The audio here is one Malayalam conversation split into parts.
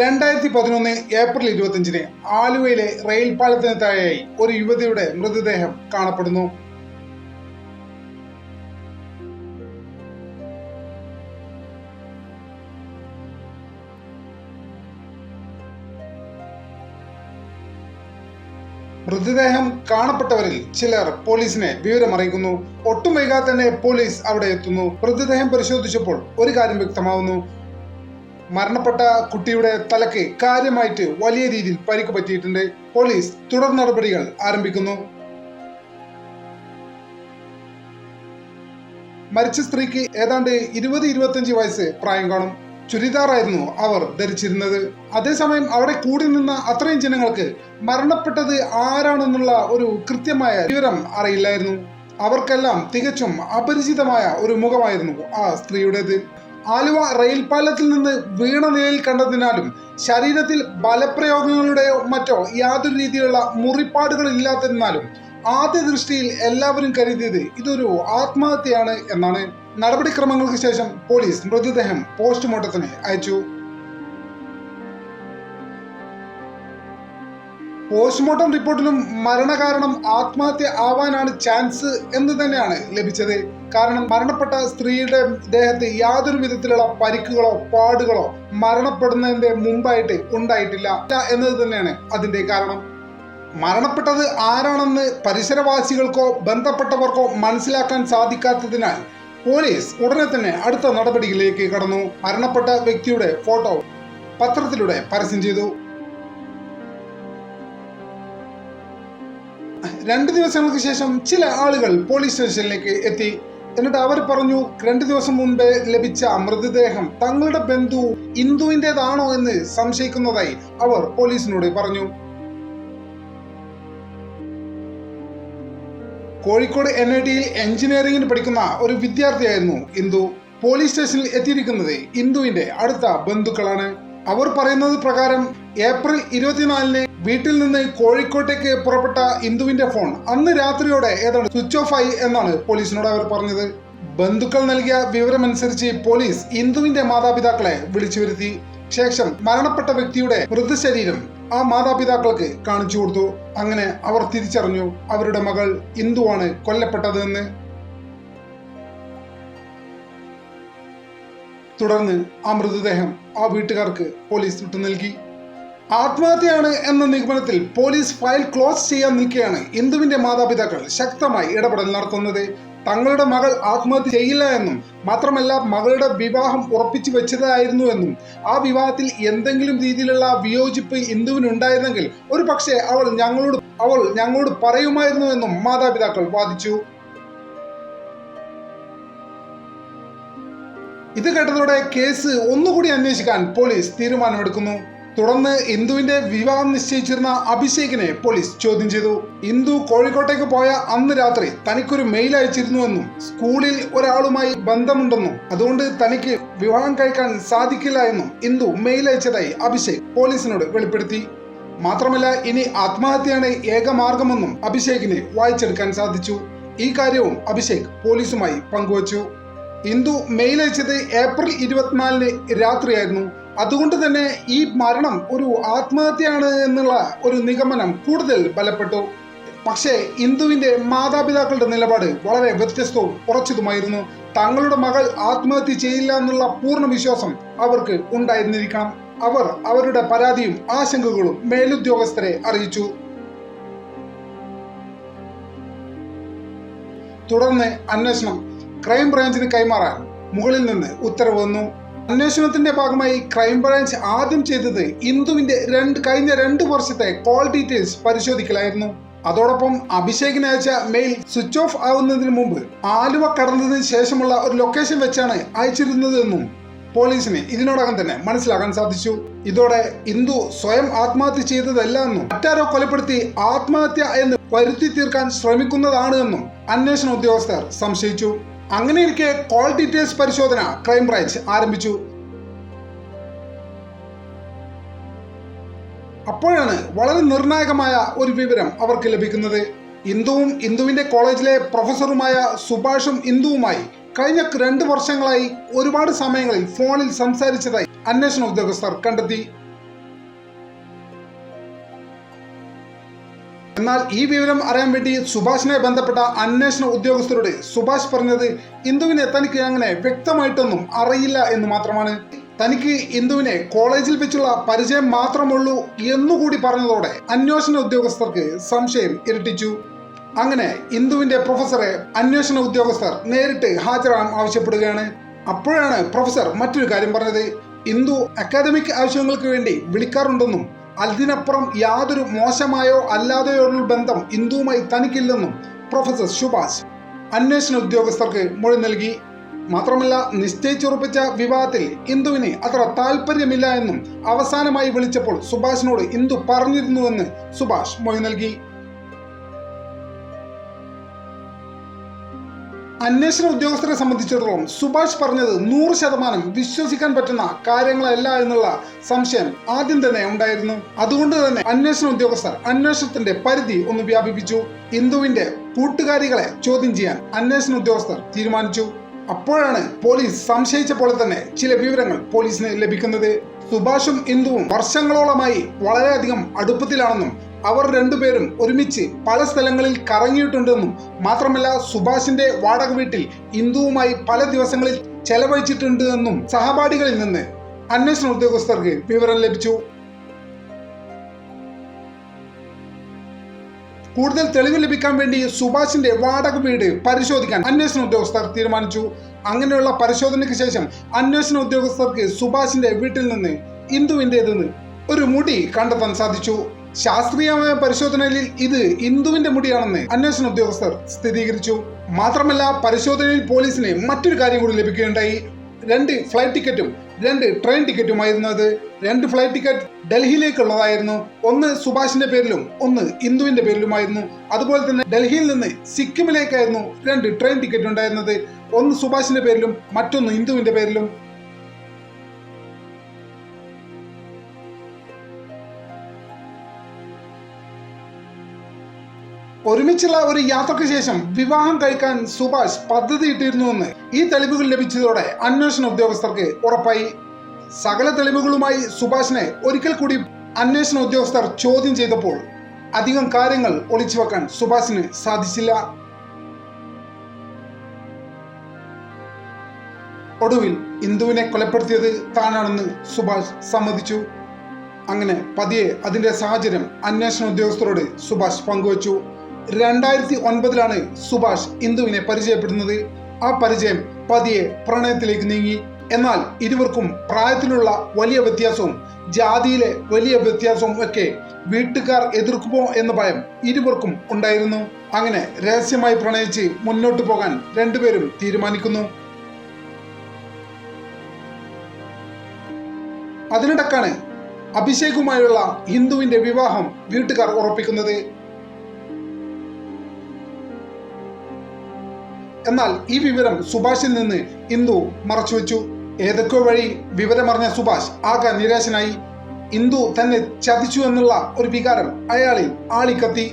രണ്ടായിരത്തി പതിനൊന്ന് ഏപ്രിൽ ഇരുപത്തിയഞ്ചിന് ആലുവയിലെ റെയിൽ പാലത്തിന് താഴെയായി ഒരു യുവതിയുടെ മൃതദേഹം കാണപ്പെടുന്നു. മൃതദേഹം കാണപ്പെട്ടവരിൽ ചിലർ പോലീസിനെ വിവരമറിയിക്കുന്നു. ഒട്ടും വൈകാതെ തന്നെ പോലീസ് അവിടെ എത്തുന്നു. മൃതദേഹം പരിശോധിച്ചപ്പോൾ ഒരു കാര്യം വ്യക്തമാവുന്നു. മരണപ്പെട്ട കുട്ടിയുടെ തലക്ക് കാര്യമായിട്ട് വലിയ രീതിയിൽ പരിക്ക് പറ്റിയിട്ടുണ്ട്. പോലീസ് തുടർ നടപടികൾ ആരംഭിക്കുന്നു. മരിച്ച സ്ത്രീക്ക് ഏതാണ്ട് ഇരുപത് ഇരുപത്തിയഞ്ച് വയസ്സ് പ്രായം കാണും. ചുരിദാറായിരുന്നു അവർ ധരിച്ചിരുന്നത്. അതേസമയം അവിടെ കൂടി നിന്ന അത്രയും ജനങ്ങൾക്ക് മരണപ്പെട്ടത് ആരാണെന്നുള്ള ഒരു കൃത്യമായ വിവരം അറിയില്ലായിരുന്നു. അവർക്കെല്ലാം തികച്ചും അപരിചിതമായ ഒരു മുഖമായിരുന്നു ആ സ്ത്രീയുടേത്. ആലുവ റെയിൽ പാലത്തിൽ നിന്ന് വീണ നിലയിൽ കണ്ടതിനാലും ശരീരത്തിൽ ബലപ്രയോഗങ്ങളുടെയോ മറ്റോ യാതൊരു രീതിയിലുള്ള മുറിപ്പാടുകൾ ഇല്ലാത്തതിനാലും ആദ്യ ദൃഷ്ടിയിൽ എല്ലാവരും കരുതിയത് ഇതൊരു ആത്മഹത്യയാണ് എന്നാണ്. നടപടിക്രമങ്ങൾക്ക് ശേഷം പോലീസ് മൃതദേഹം പോസ്റ്റ്മോർട്ടത്തിന് അയച്ചു. പോസ്റ്റ്മോർട്ടം റിപ്പോർട്ടിലും മരണകാരണം ആത്മഹത്യ ആവാനാണ് ചാൻസ് എന്ന് തന്നെയാണ് ലഭിച്ചത്. കാരണം മരണപ്പെട്ട സ്ത്രീയുടെ ദേഹത്ത് യാതൊരു വിധത്തിലുള്ള പരിക്കുകളോ പാടുകളോ മരണപ്പെടുന്നതിന്റെ മുമ്പായിട്ട് ഉണ്ടായിട്ടില്ല. എന്നത് തന്നെയാണ് അതിന്റെ കാരണം. മരണപ്പെട്ടത് ആരാണെന്ന് പരിസരവാസികൾക്കോ ബന്ധപ്പെട്ടവർക്കോ മനസ്സിലാക്കാൻ സാധിക്കാത്തതിനാൽ പോലീസ് ഉടനെ തന്നെ അടുത്ത നടപടികളിലേക്ക് കടന്നു. മരണപ്പെട്ട വ്യക്തിയുടെ ഫോട്ടോ പത്രത്തിലൂടെ പരസ്യം ചെയ്തു. രണ്ട് ദിവസങ്ങൾക്ക് ശേഷം ചില ആളുകൾ പോലീസ് സ്റ്റേഷനിലേക്ക് എത്തി. എന്നിട്ട് അവർ പറഞ്ഞു രണ്ട് ദിവസം മുമ്പ് ലഭിച്ച മൃതദേഹം തങ്ങളുടെ ബന്ധു ഇന്ദുവിന്റെതാണോ എന്ന് സംശയിക്കുന്നതായി അവർ പോലീസിനോട് പറഞ്ഞു. കോഴിക്കോട് എൻ ഐ ടിയിൽ എഞ്ചിനീയറിംഗിന് പഠിക്കുന്ന ഒരു വിദ്യാർത്ഥിയായിരുന്നു ഇന്ദു. പോലീസ് സ്റ്റേഷനിൽ എത്തിയിരിക്കുന്നത് ഇന്ദുവിന്റെ അടുത്ത ബന്ധുക്കളാണ്. അവർ പറയുന്നത് പ്രകാരം ഏപ്രിൽ ഇരുപത്തിനാലിന് വീട്ടിൽ നിന്ന് കോഴിക്കോട്ടേക്ക് പുറപ്പെട്ട ഇന്ദുവിന്റെ ഫോൺ അന്ന് രാത്രിയോടെ ഏതാണ്ട് സ്വിച്ച് ഓഫ് ആയി എന്നാണ് പോലീസിനോട് അവർ പറഞ്ഞത്. ബന്ധുക്കൾ നൽകിയ വിവരമനുസരിച്ച് പോലീസ് ഇന്ദുവിന്റെ മാതാപിതാക്കളെ വിളിച്ചു വരുത്തി. ശേഷം മരണപ്പെട്ട വ്യക്തിയുടെ മൃതശരീരം ആ മാതാപിതാക്കൾക്ക് കാണിച്ചു കൊടുത്തു. അങ്ങനെ അവർ തിരിച്ചറിഞ്ഞു അവരുടെ മകൾ ഇന്ദുവാണ് കൊല്ലപ്പെട്ടത് തുടർന്ന് ആ മൃതദേഹം ആ വീട്ടുകാർക്ക് പോലീസ് വിട്ടു നൽകി. ആത്മഹത്യയാണ് എന്ന നിഗമനത്തിൽ പോലീസ് ഫയൽ ക്ലോസ് ചെയ്യാൻ നിൽക്കുകയാണ് ഇന്ദുവിന്റെ മാതാപിതാക്കൾ ശക്തമായി ഇടപെടൽ നടത്തുന്നത്. തങ്ങളുടെ മകൾ ആത്മഹത്യ ചെയ്യില്ല എന്നും മാത്രമല്ല മകളുടെ വിവാഹം ഉറപ്പിച്ചു വെച്ചതായിരുന്നു എന്നും ആ വിവാഹത്തിൽ എന്തെങ്കിലും രീതിയിലുള്ള വിയോജിപ്പ് ഇന്ദുവിനുണ്ടായിരുന്നെങ്കിൽ ഒരു പക്ഷേ അവൾ ഞങ്ങളോട് അവൾ ഞങ്ങളോട് പറയുമായിരുന്നു എന്നും മാതാപിതാക്കൾ വാദിച്ചു. ഇത് കേട്ടതോടെ കേസ് ഒന്നുകൂടി അന്വേഷിക്കാൻ പോലീസ് തീരുമാനമെടുക്കുന്നു. തുടർന്ന് ഇന്ദുവിന്റെ വിവാഹം നിശ്ചയിച്ചിരുന്ന അഭിഷേകിനെ പോലീസ് ചോദ്യം ചെയ്തു. ഇന്ദു കോഴിക്കോട്ടേക്ക് പോയ അന്ന് രാത്രി തനിക്കൊരു മെയിൽ അയച്ചിരുന്നുവെന്നും സ്കൂളിൽ ഒരാളുമായി ബന്ധമുണ്ടെന്നും അതുകൊണ്ട് തനിക്ക് വിവാഹം കഴിക്കാൻ സാധിക്കില്ല എന്നും ഇന്ദു മെയിൽ അയച്ചതായി അഭിഷേക് പോലീസിനോട് വെളിപ്പെടുത്തി. മാത്രമല്ല ഇനി ആത്മഹത്യയാണ് ഏക മാർഗമെന്നും അഭിഷേകിന് വായിച്ചെടുക്കാൻ സാധിച്ചു. ഈ കാര്യവും അഭിഷേക് പോലീസുമായി പങ്കുവച്ചു. ഇന്ദു മെയിൽ അയച്ചത് ഏപ്രിൽ ഇരുപത്തിനാലിന് രാത്രിയായിരുന്നു. അതുകൊണ്ട് തന്നെ ഈ മരണം ഒരു ആത്മഹത്യയാണ് എന്നുള്ള ഒരു നിഗമനം കൂടുതൽ ബലപ്പെട്ടു. പക്ഷേ ഇന്ദുവിന്റെ മാതാപിതാക്കളുടെ നിലപാട് വളരെ വ്യത്യസ്തവും ഉറച്ചതുമായിരുന്നു. തങ്ങളുടെ മകൾ ആത്മഹത്യ ചെയ്യില്ല എന്നുള്ള പൂർണ വിശ്വാസം അവർക്ക് ഉണ്ടായിരുന്നിരിക്കണം. അവർ അവരുടെ പരാതിയും ആശങ്കകളും മേലുദ്യോഗസ്ഥരെ അറിയിച്ചു. തുടർന്ന് അന്വേഷണം ക്രൈംബ്രാഞ്ചിന് കൈമാറാൻ മുകളിൽ നിന്ന് ഉത്തരവ് വന്നു. അന്വേഷണത്തിന്റെ ഭാഗമായി ക്രൈംബ്രാഞ്ച് ആദ്യം ചെയ്തത് ഇന്ദുവിന്റെ രണ്ട് കഴിഞ്ഞ രണ്ട് വർഷത്തെ കോൾ ഡീറ്റെയിൽസ് പരിശോധിക്കലായിരുന്നു. അതോടൊപ്പം അഭിഷേകിന് അയച്ച മെയിൽ സ്വിച്ച് ഓഫ് ആവുന്നതിന് മുമ്പ് ആലുവ കടന്നതിന് ശേഷമുള്ള ഒരു ലൊക്കേഷൻ വെച്ചാണ് അയച്ചിരുന്നതെന്നും പോലീസിന് ഇതിനോടകം തന്നെ മനസ്സിലാക്കാൻ സാധിച്ചു. ഇതോടെ ഇന്ദു സ്വയം ആത്മഹത്യ ചെയ്തതല്ല എന്നും മറ്റാരോ കൊലപ്പെടുത്തി ആത്മഹത്യ എന്ന് വരുത്തി തീർക്കാൻ ശ്രമിക്കുന്നതാണ് എന്നും അന്വേഷണ ഉദ്യോഗസ്ഥർ സംശയിച്ചു. അങ്ങനെയിരിക്കെ കോൾ ഡീറ്റെയിൽസ് പരിശോധന ക്രൈംബ്രാഞ്ച് ആരംഭിച്ചു. അപ്പോഴാണ് വളരെ നിർണായകമായ ഒരു വിവരം അവർക്ക് ലഭിക്കുന്നത്. ഇന്ദുവും ഇന്ദുവിന്റെ കോളേജിലെ പ്രൊഫസറുമായ സുഭാഷും ഇന്ദുവുമായി കഴിഞ്ഞ രണ്ട് വർഷങ്ങളായി ഒരുപാട് സമയങ്ങളിൽ ഫോണിൽ സംസാരിച്ചതായി അന്വേഷണ ഉദ്യോഗസ്ഥർ കണ്ടെത്തി. എന്നാൽ ഈ വിവരം അറിയാൻ വേണ്ടി സുഭാഷിനെ ബന്ധപ്പെട്ട അന്വേഷണ ഉദ്യോഗസ്ഥരോട് സുഭാഷ് പറഞ്ഞത് ഇന്ദുവിനെ തനിക്ക് അങ്ങനെ വ്യക്തമായിട്ടൊന്നും അറിയില്ല എന്ന് മാത്രമാണ്. തനിക്ക് ഇന്ദുവിനെ കോളേജിൽ വെച്ചുള്ള പരിചയം മാത്രമുള്ളൂ എന്നുകൂടി പറഞ്ഞതോടെ അന്വേഷണ ഉദ്യോഗസ്ഥർക്ക് സംശയം ഇരട്ടിച്ചു. അങ്ങനെ ഇന്ദുവിന്റെ പ്രൊഫസറെ അന്വേഷണ ഉദ്യോഗസ്ഥർ നേരിട്ട് ഹാജരാകാൻ ആവശ്യപ്പെടുകയാണ്. അപ്പോഴാണ് പ്രൊഫസർ മറ്റൊരു കാര്യം പറഞ്ഞത്. ഇന്ദു അക്കാദമിക് ആവശ്യങ്ങൾക്ക് വേണ്ടി വിളിക്കാറുണ്ടെന്നും അതിനപ്പുറം യാതൊരു മോശമായോ അല്ലാതെയോ ഉള്ള ബന്ധം ഇന്ദുവുമായി തനിക്കില്ലെന്നും പ്രൊഫസർ സുഭാഷ് അന്വേഷണ ഉദ്യോഗസ്ഥർക്ക് മൊഴി നൽകി. മാത്രമല്ല നിശ്ചയിച്ചുറപ്പിച്ച വിവാഹത്തിൽ ഇന്ദുവിന് അത്ര താല്പര്യമില്ല എന്നും അവസാനമായി വിളിച്ചപ്പോൾ സുഭാഷിനോട് ഇന്ദു പറഞ്ഞിരുന്നുവെന്ന് സുഭാഷ് മൊഴി നൽകി. അന്വേഷണ ഉദ്യോഗസ്ഥരെ സംബന്ധിച്ചിടത്തോളം സുഭാഷ് പറഞ്ഞത് നൂറ് ശതമാനം വിശ്വസിക്കാൻ പറ്റുന്ന കാര്യങ്ങളല്ല എന്നുള്ള സംശയം ആദ്യം തന്നെ ഉണ്ടായിരുന്നു. അതുകൊണ്ട് തന്നെ അന്വേഷണ ഉദ്യോഗസ്ഥർ അന്വേഷണത്തിന്റെ പരിധി ഒന്ന് വ്യാപിപ്പിച്ചു. ഇന്ദുവിന്റെ കൂട്ടുകാരികളെ ചോദ്യം ചെയ്യാൻ അന്വേഷണ ഉദ്യോഗസ്ഥർ തീരുമാനിച്ചു. അപ്പോഴാണ് പോലീസ് സംശയിച്ച പോലെ തന്നെ ചില വിവരങ്ങൾ പോലീസിന് ലഭിക്കുന്നത്. സുഭാഷും ഇന്ദുവും വർഷങ്ങളോളമായി വളരെയധികം അടുപ്പത്തിലാണെന്നും അവർ രണ്ടുപേരും ഒരുമിച്ച് പല സ്ഥലങ്ങളിൽ കറങ്ങിയിട്ടുണ്ടെന്നും മാത്രമല്ല സുഭാഷിന്റെ വാടക വീട്ടിൽ ഇന്ദുവുമായി പല ദിവസങ്ങളിൽ ചെലവഴിച്ചിട്ടുണ്ട് എന്നും സഹപാഠികളിൽ നിന്ന് അന്വേഷണ ഉദ്യോഗസ്ഥർക്ക് വിവരം ലഭിച്ചു. കൂടുതൽ തെളിവ് ലഭിക്കാൻ വേണ്ടി സുഭാഷിന്റെ വാടക വീട് പരിശോധിക്കാൻ അന്വേഷണ ഉദ്യോഗസ്ഥർ തീരുമാനിച്ചു. അങ്ങനെയുള്ള പരിശോധനയ്ക്ക് ശേഷം അന്വേഷണ ഉദ്യോഗസ്ഥർക്ക് സുഭാഷിന്റെ വീട്ടിൽ നിന്ന് ഇന്ദുവിന്റെതെന്ന് ഒരു മുടി കണ്ടെത്താൻ സാധിച്ചു. ശാസ്ത്രീയമായ പരിശോധനയിൽ ഇത് ഇന്ദുവിന്റെ മുടിയാണെന്ന് അന്വേഷണ ഉദ്യോഗസ്ഥർ സ്ഥിരീകരിച്ചു. മാത്രമല്ല പരിശോധനയിൽ പോലീസിന് മറ്റൊരു കാര്യം കൂടി ലഭിക്കുകയുണ്ടായി. രണ്ട് ഫ്ലൈറ്റ് ടിക്കറ്റും രണ്ട് ട്രെയിൻ ടിക്കറ്റുമായിരുന്നു അത്. രണ്ട് ഫ്ലൈറ്റ് ടിക്കറ്റ് ഡൽഹിയിലേക്കുള്ളതായിരുന്നു. ഒന്ന് സുഭാഷിന്റെ പേരിലും ഒന്ന് ഇന്ദുവിന്റെ പേരിലുമായിരുന്നു. അതുപോലെ തന്നെ ഡൽഹിയിൽ നിന്ന് സിക്കിമിലേക്കായിരുന്നു രണ്ട് ട്രെയിൻ ടിക്കറ്റ് ഉണ്ടായിരുന്നത്. ഒന്ന് സുഭാഷിന്റെ പേരിലും മറ്റൊന്ന് ഇന്ദുവിന്റെ പേരിലും. ഒരുമിച്ചുള്ള ഒരു യാത്രയ്ക്ക് ശേഷം വിവാഹം കഴിക്കാൻ സുഭാഷ് പദ്ധതിയിട്ടിരുന്നുവെന്ന് ഈ തെളിവുകൾ ലഭിച്ചതോടെ അന്വേഷണ ഉദ്യോഗസ്ഥർക്ക് ഉറപ്പായി. സകല തെളിവുകളുമായി സുഭാഷിനെ ഒരിക്കൽ കൂടി അന്വേഷണ ഉദ്യോഗസ്ഥർ ചോദ്യം ചെയ്തപ്പോൾ അധികം കാര്യങ്ങൾ ഒളിച്ചു വെക്കാൻ സുഭാഷിന് സാധിച്ചില്ല. ഒടുവിൽ ഇന്ദുവിനെ കൊലപ്പെടുത്തിയത് താനാണെന്ന് സുഭാഷ് സമ്മതിച്ചു. അങ്ങനെ പതിയെ അതിന്റെ സാഹചര്യം അന്വേഷണ ഉദ്യോഗസ്ഥരോട് സുഭാഷ് പങ്കുവച്ചു. രണ്ടായിരത്തി ഒൻപതിലാണ് സുഭാഷ് ഇന്ദുവിനെ പരിചയപ്പെടുന്നത്. ആ പരിചയം പതിയെ പ്രണയത്തിലേക്ക് നീങ്ങി. എന്നാൽ ഇരുവർക്കും പ്രായത്തിലുള്ള വലിയ വ്യത്യാസവും ജാതിയിലെ വലിയ വ്യത്യാസവും ഒക്കെ വീട്ടുകാർ എതിർക്കുമോ എന്ന ഭയം ഇരുവർക്കും ഉണ്ടായിരുന്നു. അങ്ങനെ രഹസ്യമായി പ്രണയിച്ച് മുന്നോട്ടു പോകാൻ രണ്ടുപേരും തീരുമാനിക്കുന്നു. അതിനിടക്കാണ് അഭിഷേകുമായുള്ള ഹിന്ദുവിന്റെ വിവാഹം വീട്ടുകാർ ഉറപ്പിക്കുന്നത്. എന്നാൽ ഈ വിവരം സുഭാഷിൽ നിന്ന് ഇന്ദു മറച്ചുവെച്ചു. ഏതൊക്കെ വഴി വിവരമറിഞ്ഞ സുഭാഷ് ആകെ നിരാശനായി. ഇന്ദു തന്നെ ചതിച്ചു എന്നുള്ള ഒരു വികാരം അയാളിൽ ആളിക്കത്തി.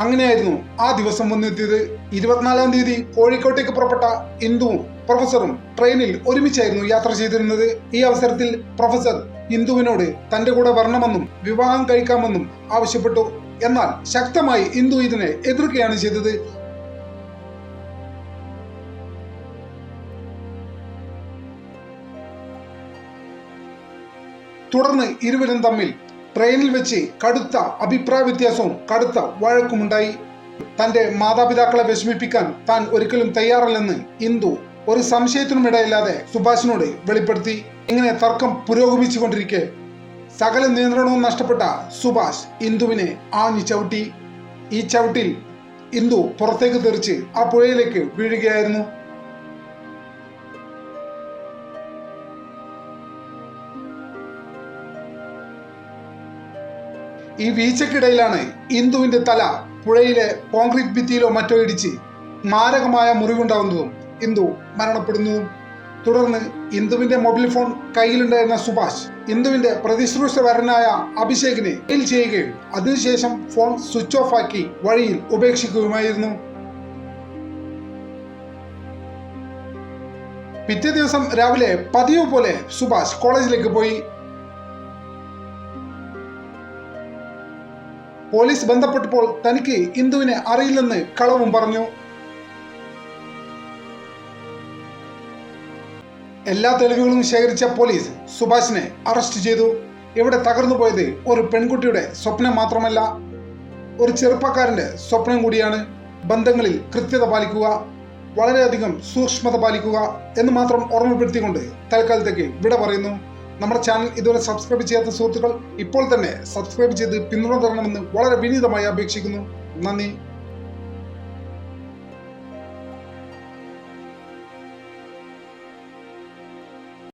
അങ്ങനെയായിരുന്നു ആ ദിവസം വന്നെത്തിയത്. ഇരുപത്തിനാലാം തീയതി കോഴിക്കോട്ടേക്ക് പുറപ്പെട്ട ഇന്ദുവും പ്രൊഫസറും ട്രെയിനിൽ ഒരുമിച്ചായിരുന്നു യാത്ര ചെയ്തിരുന്നത്. ഈ അവസരത്തിൽ പ്രൊഫസർ ഇന്ദുവിനോട് തന്റെ കൂടെ വരണമെന്നും വിവാഹം കഴിക്കാമെന്നും ആവശ്യപ്പെട്ടു. എന്നാൽ ശക്തമായി ഇന്ദു ഇതിനെ എതിർക്കുകയാണ് ചെയ്തത്. തുടർന്ന് ഇരുവരും തമ്മിൽ ട്രെയിനിൽ വെച്ച് കടുത്ത അഭിപ്രായ വ്യത്യാസവും കടുത്ത വഴക്കുമുണ്ടായി. തന്റെ മാതാപിതാക്കളെ വിഷമിപ്പിക്കാൻ താൻ ഒരിക്കലും തയ്യാറല്ലെന്ന് ഇന്ദു ഒരു സംശയത്തിനും ഇടയില്ലാതെ സുഭാഷിനോട് വെളിപ്പെടുത്തി. ഇങ്ങനെ തർക്കം പുരോഗമിച്ചുകൊണ്ടിരിക്കെ സകല നിയന്ത്രണവും നഷ്ടപ്പെട്ട സുഭാഷ് ഇന്ദുവിനെ ആഞ്ഞു ചവിട്ടി. ഈ ചവിട്ടിൽ ഇന്ദു പുറത്തേക്ക് തെറിച്ച് ആ പുഴയിലേക്ക് വീഴുകയായിരുന്നു. ഈ വീഴ്ചക്കിടയിലാണ് ഇന്ദുവിന്റെ തല പുഴയിലെ കോൺക്രീറ്റ് ഭിത്തിയിലോ മറ്റോ ഇടിച്ച് മാരകമായ മുറിവുണ്ടാവുന്നതും ഇന്ദു മരണപ്പെടുന്നതും തുടർന്ന് ഇന്ദുവിന്റെ മൊബൈൽ ഫോൺ കയ്യിലുണ്ടായിരുന്ന സുഭാഷ് ഇന്ദുവിന്റെ പ്രതിശ്രൂഷവരനായ അഭിഷേകിനെ മെയിൽ ചെയ്യുകയും അതിനുശേഷം ഫോൺ സ്വിച്ച് ഓഫ് ആക്കി വഴിയിൽ ഉപേക്ഷിക്കുകയുമായിരുന്നു. പിറ്റേ ദിവസം രാവിലെ പതിവ് പോലെ സുഭാഷ് കോളേജിലേക്ക് പോയി. പോലീസ് ബന്ധപ്പെട്ടപ്പോൾ തനിക്ക് ഇന്ദുവിനെ അറിയില്ലെന്ന് കളവും പറഞ്ഞു. എല്ലാ തെളിവുകളും ശേഖരിച്ച പോലീസ് സുഭാഷിനെ അറസ്റ്റ് ചെയ്തു. ഇവിടെ തകർന്നു പോയത് ഒരു പെൺകുട്ടിയുടെ സ്വപ്നം മാത്രമല്ല ഒരു ചെറുപ്പക്കാരന്റെ സ്വപ്നം കൂടിയാണ്. ബന്ധങ്ങളിൽ കൃത്യത പാലിക്കുക വളരെയധികം സൂക്ഷ്മത പാലിക്കുക എന്ന് മാത്രം ഓർമ്മപ്പെടുത്തിക്കൊണ്ട് തൽക്കാലത്തേക്ക് വിട പറയുന്നു. നമ്മുടെ ചാനൽ ഇതുവരെ സബ്സ്ക്രൈബ് ചെയ്യാത്ത സുഹൃത്തുക്കൾ ഇപ്പോൾ തന്നെ സബ്സ്ക്രൈബ് ചെയ്ത് പിന്തുണ തരണമെന്ന് വളരെ വിനീതമായി അപേക്ഷിക്കുന്നു. നന്ദി.